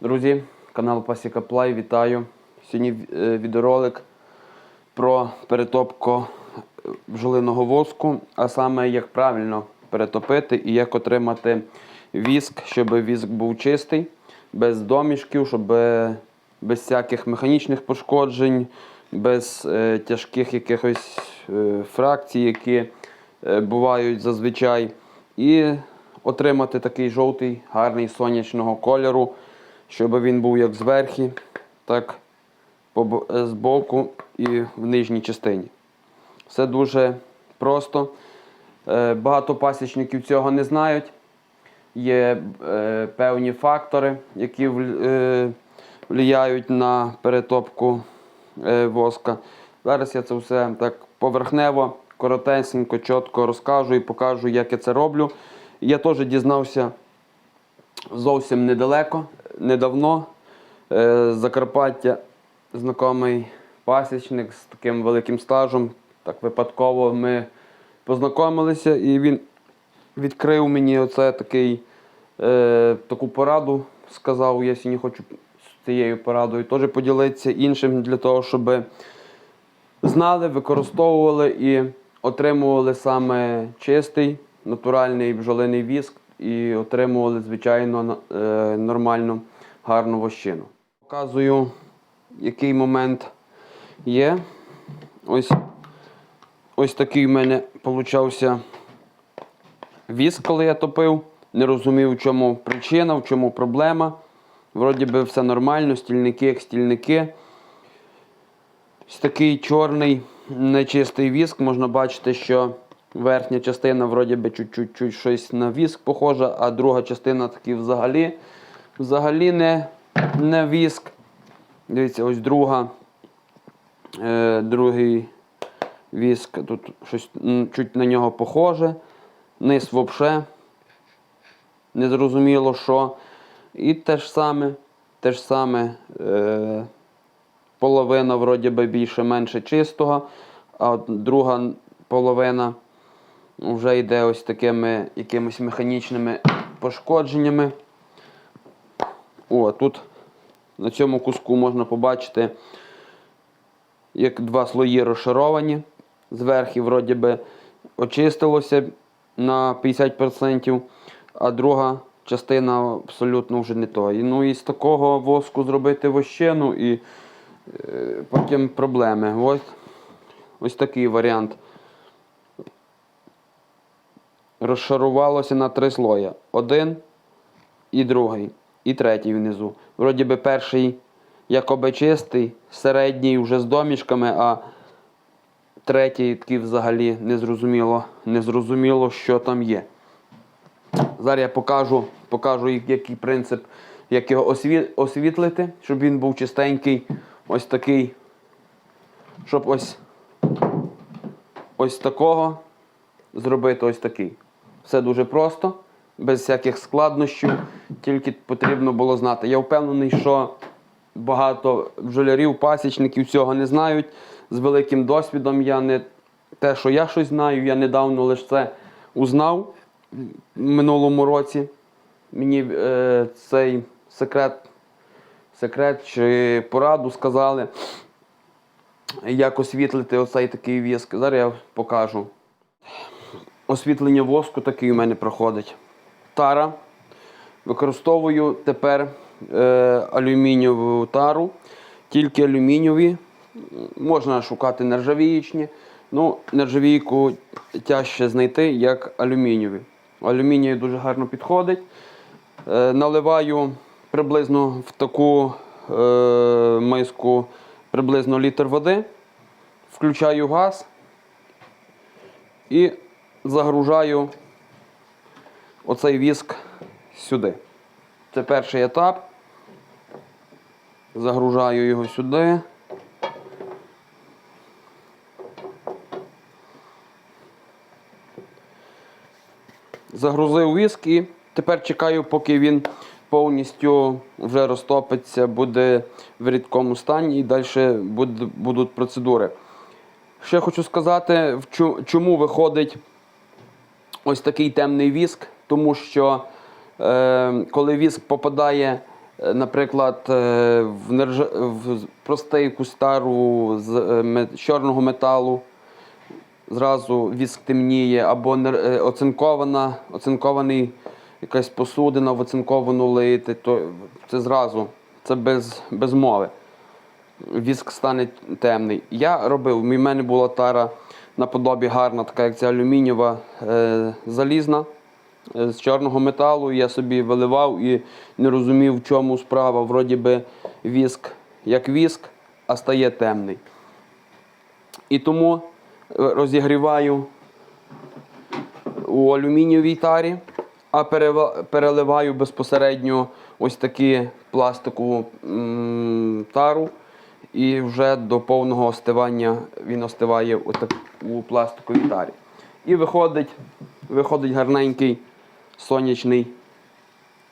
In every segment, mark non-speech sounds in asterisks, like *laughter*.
Друзі, канал Пасіка Плай, вітаю. Сьогодні е, відеоролик про перетопку е, бджолиного воску, а саме як правильно перетопити і як отримати віск, щоб віск був чистий, без домішків, щоб е, без всяких механічних пошкоджень, без е, тяжких якихось е, фракцій, які е, бувають зазвичай. І отримати такий жовтий, гарний сонячного кольору, щоб він був як зверху, так е, збоку і в нижній частині. Все дуже просто. Е, Багато пасічників цього не знають. Є е, певні фактори, які е, впливають на перетопку воска. Зараз я це все так поверхнево, коротесенько, чітко розкажу і покажу, як я це роблю. Я теж дізнався зовсім недалеко, недавно. Е, з Закарпаття знайомий пасічник з таким великим стажем. Так випадково ми познайомилися і він відкрив мені оце такий, е, таку пораду. Сказав, я сьогодні хочу цією порадою теж поділитися іншим для того, щоб знали, використовували і отримували саме чистий, натуральний бджолиний віск і отримували, звичайно, е, нормальну, гарну вощину. Показую, який момент є. Ось, ось такий в мене получався віск, коли я топив. Не розумів, в чому причина, в чому проблема. Вроді би все нормально, стільники як стільники. Ось такий чорний нечистий віск. Можна бачити, що верхня частина вроді би чуть-чуть щось на віск похожа, а друга частина таки взагалі, взагалі не, не віск. Дивіться, ось друга, е, другий віск. Тут щось чуть на нього похоже. Низ взагалі. Незрозуміло що. І те ж саме, те ж саме. Е, половина вроді би більше-менше чистого, а друга половина вже йде ось такими якимись механічними пошкодженнями. О, тут на цьому куску можна побачити, як два слої розшаровані. Зверху вроді би очистилося на 50%, а друга частина абсолютно вже не то. І, ну і з такого воску зробити вощину і е, потім проблеми. Ось, ось такий варіант. Розшарувалося на три слоя. Один і другий, і третій внизу. Вроді би перший якоби чистий, середній вже з домішками, а третій такий взагалі незрозуміло, незрозуміло, що там є. Зараз я покажу, покажу який принцип, як його освітлити, щоб він був чистенький, ось такий, щоб ось, ось такого зробити ось такий. Все дуже просто, без всяких складнощів, тільки потрібно було знати. Я впевнений, що багато бджолярів, пасічників цього не знають. З великим досвідом я не те, що я щось знаю, я недавно лише це узнав минулому році. Мені е, цей секрет, секрет чи пораду сказали, як освітлити оцей такий віск. Зараз я покажу. Освітлення воску такий у мене проходить. Тара. Використовую тепер е, алюмінієву тару, тільки алюмінієві. Можна шукати нержавіючні. Ну, нержавійку тяжче знайти, як алюмінієві. Алюміній дуже гарно підходить. Е, наливаю приблизно в таку е, миску приблизно літр води, включаю газ і загружаю оцей віск сюди. Це перший етап. Загружаю його сюди. Загрузив віск і тепер чекаю, поки він повністю вже розтопиться, буде в рідкому стані і далі будуть процедури. Ще хочу сказати, чому виходить ось такий темний віск, тому що е, коли віск попадає, е, наприклад, е, в, нержа... в простий кустару з е, чорного металу, зразу віск темніє, або е, оцинкована, оцинкований якась посудина в оцинковану лити, то це зразу, це без, без мови. Віск стане темний. Я робив, в мене була тара наподобі гарна, така як ця алюмінієва е, залізна е, з чорного металу. Я собі виливав і не розумів, в чому справа. Вроді би віск як віск, а стає темний. І тому розігріваю у алюмінієвій тарі, а переливаю безпосередньо ось таку пластикову тару. І вже до повного остивання він остиває у, пластиковій тарі. І виходить, виходить гарненький сонячний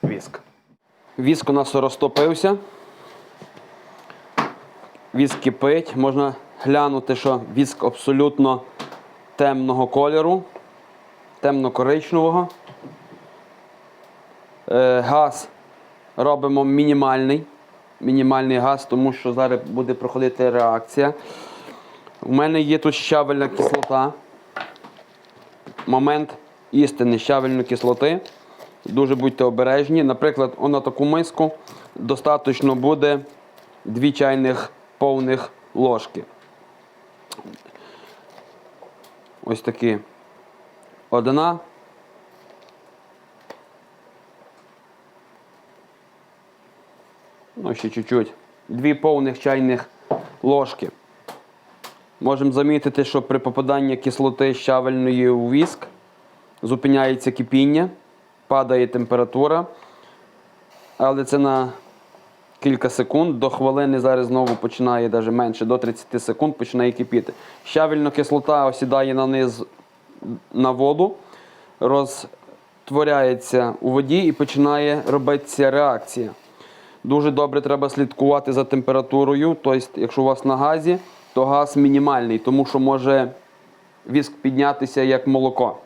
віск. Віск у нас розтопився. Віск кипить. Можна глянути, що віск абсолютно темного кольору, темно-коричневого. Е, газ робимо мінімальний. Мінімальний газ, тому що зараз буде проходити реакція. У мене є тут щавельна кислота. Момент істини щавельної кислоти. Дуже будьте обережні. Наприклад, на таку миску достатньо буде 2 чайних повних ложки. Ось такі. Одна. Ну, ще чуть-чуть. Дві повних чайних ложки. Можемо замітити, що при попаданні кислоти щавельної у віск зупиняється кипіння, падає температура. Але це на кілька секунд. До хвилини зараз знову починає навіть менше, до 30 секунд починає кипіти. Щавельна кислота осідає на низ на воду, розтворяється у воді і починає робитися реакція. Дуже добре треба слідкувати за температурою. Тобто, якщо у вас на газі, то газ мінімальний, тому що може віск піднятися як молоко,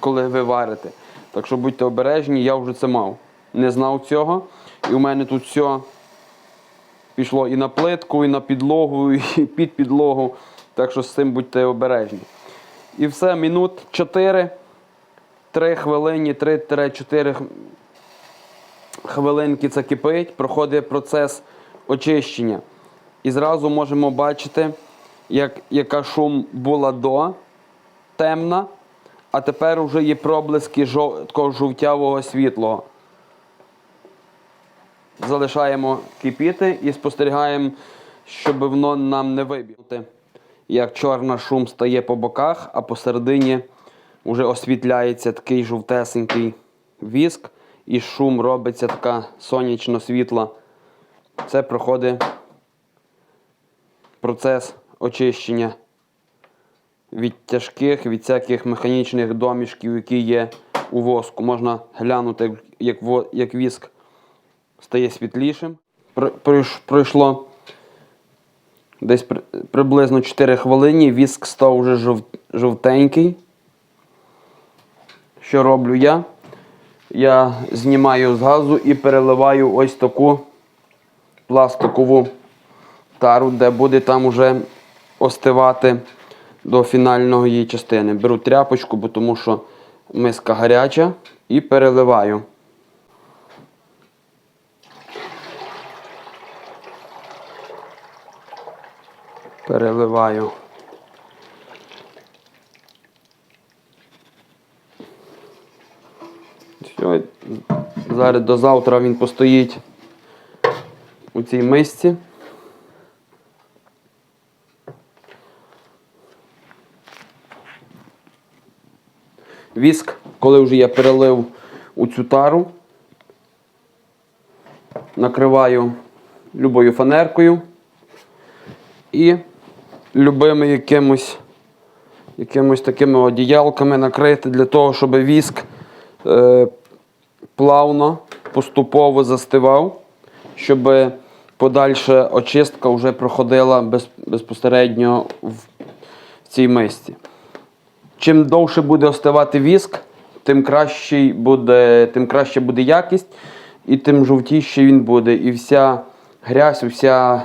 коли ви варите. Так що будьте обережні, я вже це мав. Не знав цього. І у мене тут все пішло і на плитку, і на підлогу, *laughs* і під підлогу. Так що з цим будьте обережні. І все, минут 4, 3 хвилини, 3-4 хвилинки це кипить, проходить процес очищення. І зразу можемо бачити, як, яка шум була до темна, а тепер вже є проблиски жов, такого жовтявого світлого. Залишаємо кипіти і спостерігаємо, щоб воно нам не вибігнути. Як чорна шум стає по боках, а посередині вже освітляється такий жовтесенький віск, і шум робиться така сонячно світла. Це проходить процес очищення від тяжких, від всяких механічних домішків, які є у воску. Можна глянути, як, як віск стає світлішим. Пройшло десь при- приблизно 4 хвилини, віск став вже жов- жовтенький. Що роблю я? Я знімаю з газу і переливаю ось таку пластикову тару, де буде там уже остивати до фінальної її частини. Беру тряпочку, бо тому що миска гаряча, і переливаю. Переливаю. Все, зараз до завтра він постоїть у цій мисці. Віск, коли вже я перелив у цю тару, накриваю любою фанеркою і любими якимось, якимось такими одіялками накрити для того, щоб віск е, плавно, поступово застивав, щоб подальша очистка вже проходила без, безпосередньо в, цій мисці. Чим довше буде остивати віск, тим кращий буде, тим краще буде якість, і тим жовтіший він буде. І вся грязь, вся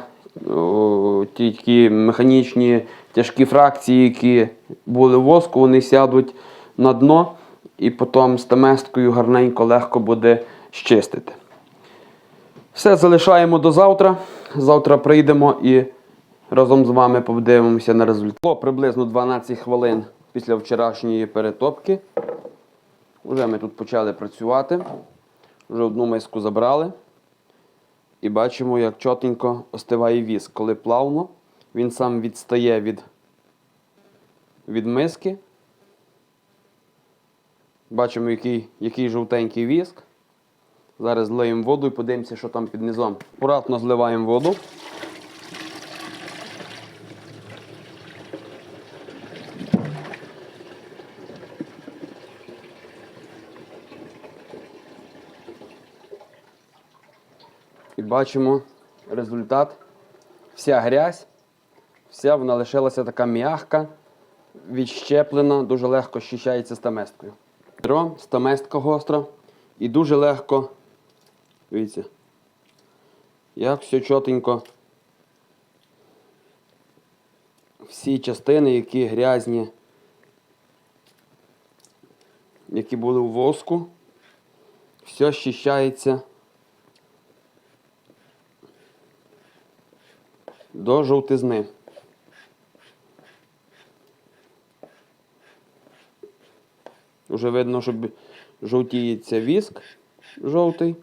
ті такі механічні тяжкі фракції, які були в воску, вони сядуть на дно, і потім з теместкою гарненько легко буде щистити. Все залишаємо до завтра. Завтра прийдемо і разом з вами подивимося на результат. Було приблизно 12 хвилин після вчорашньої перетопки. Уже ми тут почали працювати. Вже одну миску забрали. І бачимо, як чотенько остиває віск. Коли плавно, він сам відстає від, від миски. Бачимо, який, який жовтенький віск. Зараз злиємо воду і подивимося, що там під низом. Акуратно зливаємо воду. Бачимо результат. Вся грязь, вся вона лишилася така м'ягка, відщеплена, дуже легко щищається стаместкою. Відро, стаместка гостра і дуже легко, дивіться, як все чотенько. Всі частини, які грязні, які були у воску, все щищається. До жовтизни. Уже видно, що жовтіється віск жовтий.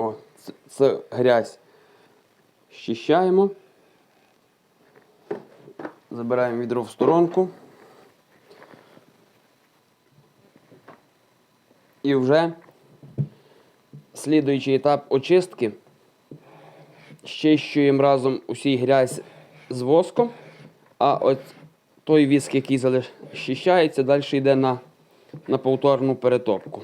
О, грязь. Щищаємо. Забираємо відро в сторонку. І вже слідуючий етап очистки. Щищуємо разом усій грязь з воском, а от той віск, який залишається, далі йде на, на повторну перетопку.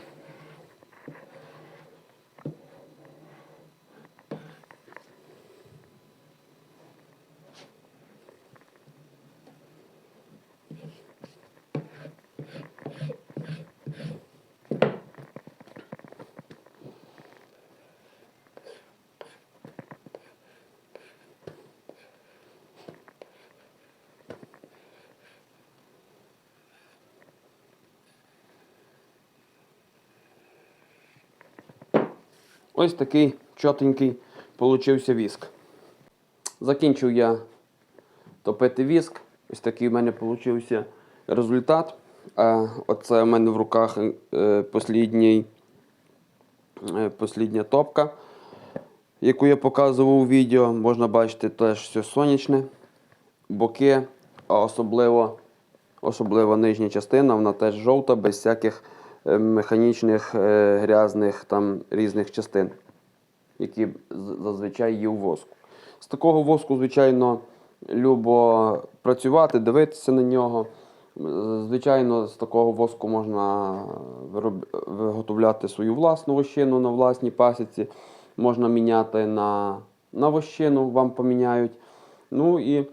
Ось такий чотенький получився віск. Закінчив я топити віск. Ось такий в мене получився результат. А оце в мене в руках е, послідній, е, послідня топка, яку я показував у відео. Можна бачити теж все сонячне, боки, а особливо, особливо нижня частина, вона теж жовта, без всяких механічних е, грязних там різних частин, які зазвичай є у воску. З такого воску, звичайно, любо працювати, дивитися на нього. Звичайно, з такого воску можна виготовляти свою власну вощину на власній пасіці. Можна міняти на, на вощину, вам поміняють. Ну і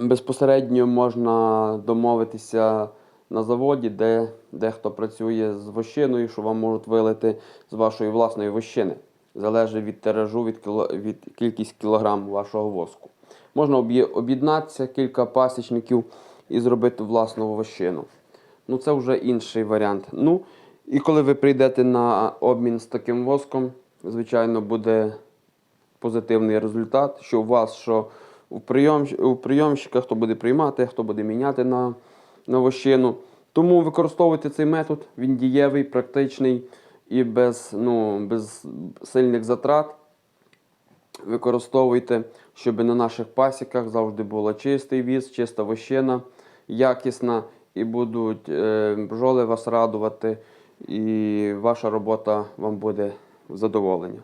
безпосередньо можна домовитися на заводі, де, де хто працює з вощиною, що вам можуть вилити з вашої власної вощини. Залежить від тиражу, від, кіло, від кількість кілограм вашого воску. Можна об'єднатися кілька пасічників і зробити власну вощину. Ну, це вже інший варіант. Ну, і коли ви прийдете на обмін з таким воском, звичайно, буде позитивний результат, що у вас, що у, прийом, у прийомщика, хто буде приймати, хто буде міняти на, на вощину. Тому використовуйте цей метод, він дієвий, практичний і без, ну, без сильних затрат. Використовуйте, щоб на наших пасіках завжди була чистий віз, чиста вощина, якісна, і будуть е, бджоли вас радувати і ваша робота вам буде задоволення.